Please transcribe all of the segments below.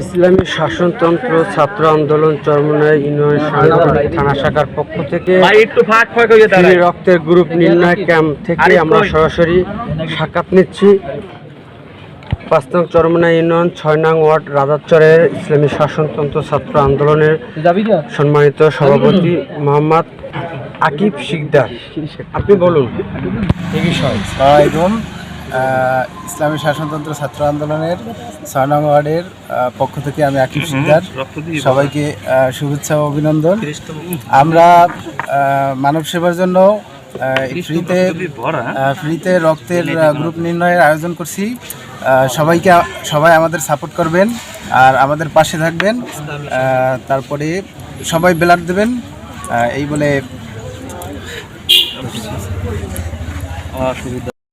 ইসলামী শাসনতন্ত্র ছাত্র আন্দোলন চরমনাই ইউনিয়ন সাংগঠনিক থানা শাখার পক্ষ থেকে রক্তের গ্রুপ নির্ণয় ক্যাম্প থেকে আমরা সরাসরি সাক্ষাৎ নিচ্ছি। পাঁচ নং চরমনা ইউনিয়ন ছয় নং ওয়ার্ড রাজারচরের ইসলামী শাসনতন্ত্র ছাত্র আন্দোলনের সম্মানিত সভাপতি মোহাম্মদ আকিব শিকদার। আপনি বলুন বিষয়? ইসলামী শাসনতন্ত্র ছাত্র আন্দোলনের ছয় নং ওয়ার্ডের পক্ষ থেকে আমি আকিব সিকদার সবাইকে শুভেচ্ছা ও অভিনন্দন। আমরা মানব সেবার জন্য ফ্রিতে ফ্রিতে রক্তের গ্রুপ নির্ণয়ের আয়োজন করছি। সবাইকে সবাই আমাদের সাপোর্ট করবেন আর আমাদের পাশে থাকবেন। তারপরে সবাই ব্লাড দেবেন। এই বলে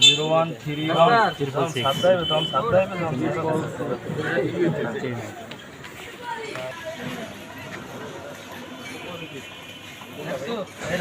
জিরো ওয়ান থ্রি ওয়ান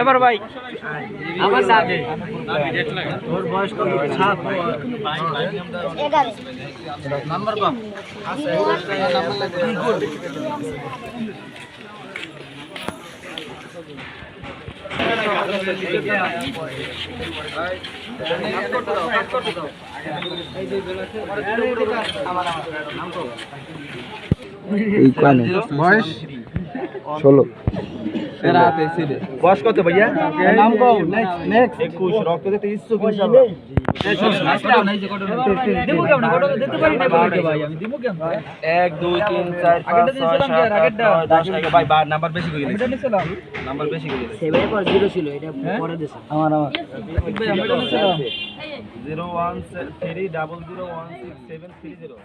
এবার ভাই আমার না তোর বয়স কত? সাত। নাম্বার কম। বয়স? ষোলো। বয়স কত ভাইয়া? নাম কও নেক্সট একুশ রক্ত দিতে ইচ্ছুক ইনশাল্লাহ। এক দুই তিন চার পাঁচ ছয় সাত আট নয় দশ ভাই নাম্বার বেশি করে নাম্বার বেশি করে গেছে আমার আমার। Zero one three double zero one six seven three zero.